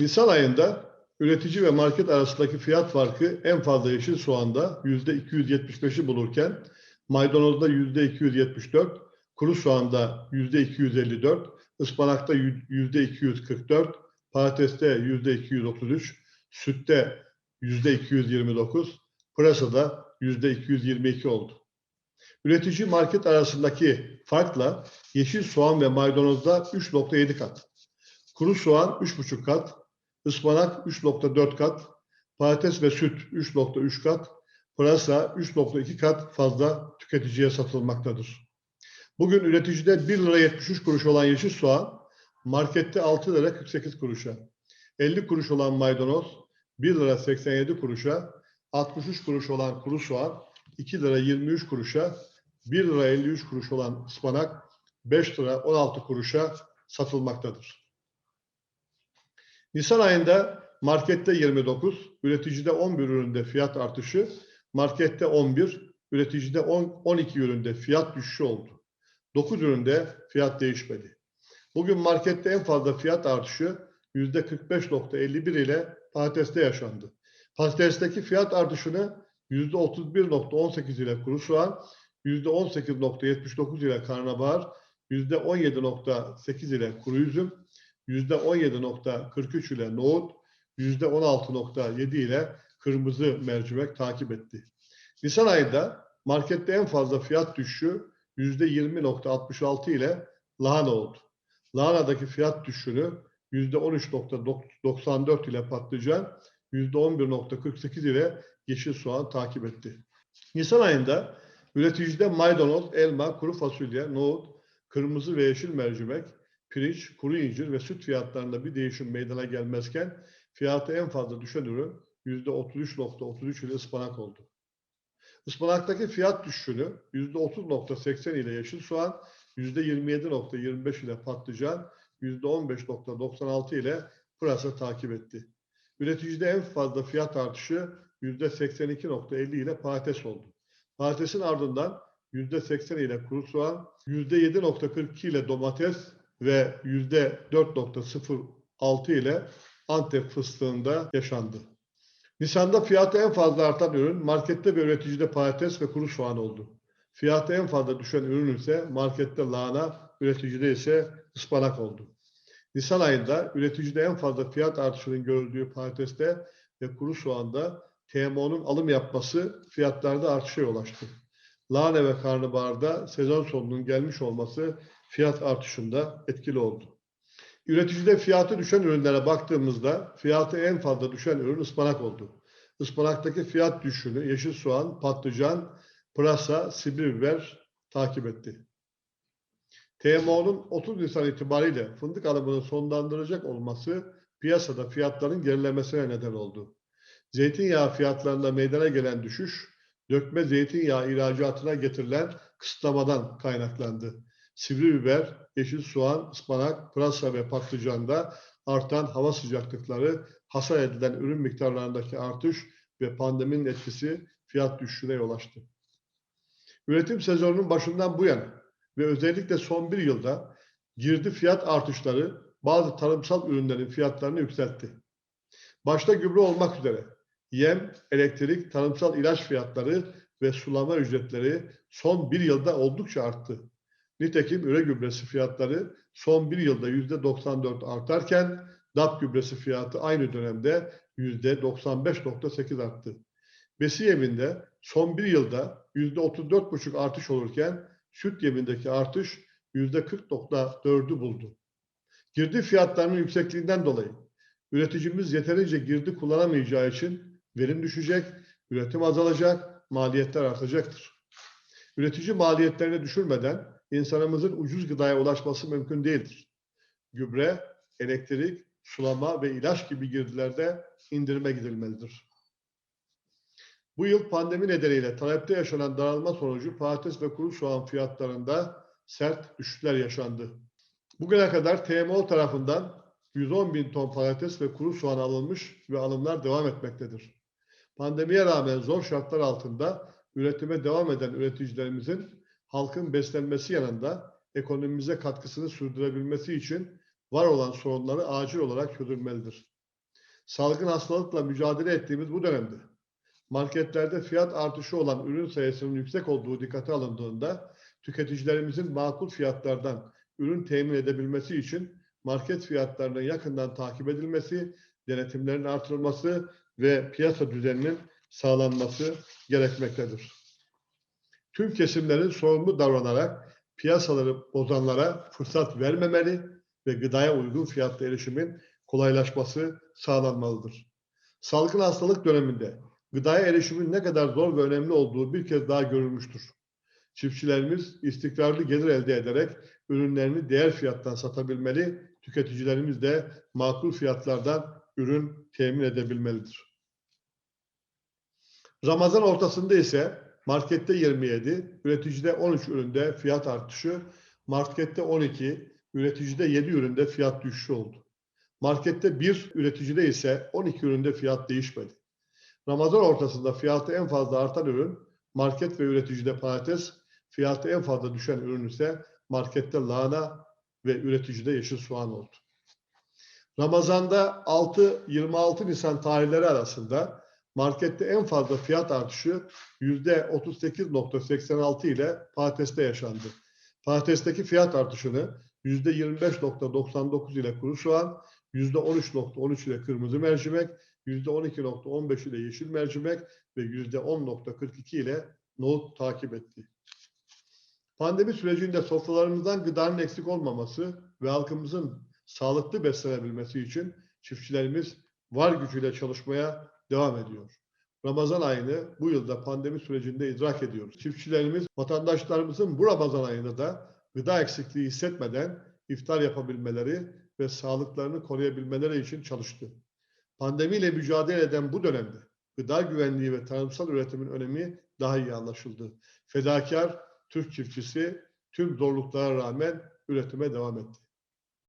Nisan ayında üretici ve market arasındaki fiyat farkı en fazla yeşil soğanda yüzde 275'i bulurken maydanozda yüzde 274, kuru soğanda yüzde 254, ıspanakta yüzde 244, patateste yüzde 233, sütte yüzde 229, pırasada yüzde 222 oldu. Üretici market arasındaki farkla yeşil soğan ve maydanozda 3.7 kat, kuru soğan 3.5 kat, ıspanak 3.4 kat, patates ve süt 3.3 kat, pırasa 3.2 kat fazla tüketiciye satılmaktadır. Bugün üreticide 1 lira 73 kuruş olan yeşil soğan markette 6 lira 48 kuruşa, 50 kuruş olan maydanoz 1 lira 87 kuruşa, 63 kuruş olan kuru soğan 2 lira 23 kuruşa, 1 lira 53 kuruş olan ıspanak 5 lira 16 kuruşa satılmaktadır. Nisan ayında markette 29, üreticide 11 üründe fiyat artışı, markette 11, üreticide 10, 12 üründe fiyat düşüşü oldu. 9 üründe fiyat değişmedi. Bugün markette en fazla fiyat artışı %45.51 ile patateste yaşandı. Patatesteki fiyat artışını %31.18 ile kuru soğan, %18.79 ile karnabahar, %17.8 ile kuru üzüm, %17.43 ile nohut, %16.7 ile kırmızı mercimek takip etti. Nisan ayında markette en fazla fiyat düşüşü %20.66 ile lahana oldu. Lahanadaki fiyat düşüşünü %13.94 ile patlıcan, %11.48 ile yeşil soğan takip etti. Nisan ayında üreticide maydanoz, elma, kuru fasulye, nohut, kırmızı ve yeşil mercimek, pirinç, kuru incir ve süt fiyatlarında bir değişim meydana gelmezken fiyatı en fazla düşen ürün %33.33 ile ıspanak oldu. Ispanaktaki fiyat düşüşünü %30.80 ile yeşil soğan, %27.25 ile patlıcan, %15.96 ile pırasa takip etti. Üreticide en fazla fiyat artışı %82.50 ile patates oldu. Patatesin ardından %80 ile kuru soğan, %7.42 ile domates ve %4.06 ile Antep fıstığında yaşandı. Nisan'da fiyatı en fazla artan ürün markette ve üreticide patates ve kuru soğan oldu. Fiyatı en fazla düşen ürün ise markette lahana, üreticide ise ıspanak oldu. Nisan ayında üreticide en fazla fiyat artışının görüldüğü patateste ve kuru soğanda TMO'nun alım yapması fiyatlarda artışa yol açtı. Lahana ve karnabaharda sezon sonunun gelmiş olması fiyat artışında etkili oldu. Üreticide fiyatı düşen ürünlere baktığımızda fiyatı en fazla düşen ürün ıspanak oldu. Ispanaktaki fiyat düşüşünü yeşil soğan, patlıcan, pırasa, sivri biber takip etti. TMO'nun 30 Nisan itibariyle fındık alımını sonlandıracak olması piyasada fiyatların gerilemesine neden oldu. Zeytinyağı fiyatlarında meydana gelen düşüş, dökme zeytinyağı ihracatına getirilen kısıtlamadan kaynaklandı. Sivri biber, yeşil soğan, ıspanak, pırasa ve patlıcanda artan hava sıcaklıkları, hasar edilen ürün miktarlarındaki artış ve pandeminin etkisi fiyat düşüşüne yol açtı. Üretim sezonunun başından bu yana ve özellikle son bir yılda girdi fiyat artışları bazı tarımsal ürünlerin fiyatlarını yükseltti. Başta gübre olmak üzere yem, elektrik, tarımsal ilaç fiyatları ve sulama ücretleri son bir yılda oldukça arttı. Nitekim üre gübresi fiyatları son bir yılda yüzde 94 artarken DAP gübresi fiyatı aynı dönemde yüzde 95.8 arttı. Besi yeminde son bir yılda yüzde 34.5 artış olurken süt yemindeki artış yüzde 40.4'ü buldu. Girdi fiyatlarının yüksekliğinden dolayı üreticimiz yeterince girdi kullanamayacağı için verim düşecek, üretim azalacak, maliyetler artacaktır. Üretici maliyetlerini düşürmeden insanımızın ucuz gıdaya ulaşması mümkün değildir. Gübre, elektrik, sulama ve ilaç gibi girdilerde indirime gidilmelidir. Bu yıl pandemi nedeniyle talepte yaşanan daralma sonucu patates ve kuru soğan fiyatlarında sert düşüşler yaşandı. Bugüne kadar TMO tarafından 110 bin ton patates ve kuru soğan alınmış ve alımlar devam etmektedir. Pandemiye rağmen zor şartlar altında üretime devam eden üreticilerimizin halkın beslenmesi yanında ekonomimize katkısını sürdürebilmesi için var olan sorunları acil olarak çözülmelidir. Salgın hastalıkla mücadele ettiğimiz bu dönemde marketlerde fiyat artışı olan ürün sayısının yüksek olduğu dikkate alındığında tüketicilerimizin makul fiyatlardan ürün temin edebilmesi için market fiyatlarının yakından takip edilmesi, denetimlerin artırılması ve piyasa düzeninin sağlanması gerekmektedir. Tüm kesimlerin sorumlu davranarak piyasaları bozanlara fırsat vermemeli ve gıdaya uygun fiyatla erişimin kolaylaşması sağlanmalıdır. Salgın hastalık döneminde gıdaya erişimin ne kadar zor ve önemli olduğu bir kez daha görülmüştür. Çiftçilerimiz istikrarlı gelir elde ederek ürünlerini değer fiyattan satabilmeli, tüketicilerimiz de makul fiyatlardan ürün temin edebilmelidir. Ramazan ortasında ise markette 27, üreticide 13 üründe fiyat artışı, markette 12, üreticide 7 üründe fiyat düşüşü oldu. Markette 1, üreticide ise 12 üründe fiyat değişmedi. Ramazan ortasında fiyatı en fazla artan ürün market ve üreticide patates, fiyatı en fazla düşen ürün ise markette lahana ve üreticide yeşil soğan oldu. Ramazan'da 6-26 Nisan tarihleri arasında markette en fazla fiyat artışı %38.86 ile patateste yaşandı. Patatesteki fiyat artışını %25.99 ile kuru soğan, %13.13 ile kırmızı mercimek, %12.15 ile yeşil mercimek ve %10.42 ile nohut takip etti. Pandemi sürecinde sofralarımızdan gıdanın eksik olmaması ve halkımızın sağlıklı beslenebilmesi için çiftçilerimiz var gücüyle çalışmaya devam ediyor. Ramazan ayını bu yılda pandemi sürecinde idrak ediyoruz. Çiftçilerimiz vatandaşlarımızın bu Ramazan ayında da gıda eksikliği hissetmeden iftar yapabilmeleri ve sağlıklarını koruyabilmeleri için çalıştı. Pandemiyle mücadele eden bu dönemde gıda güvenliği ve tarımsal üretimin önemi daha iyi anlaşıldı. Fedakar Türk çiftçisi tüm zorluklara rağmen üretime devam etti.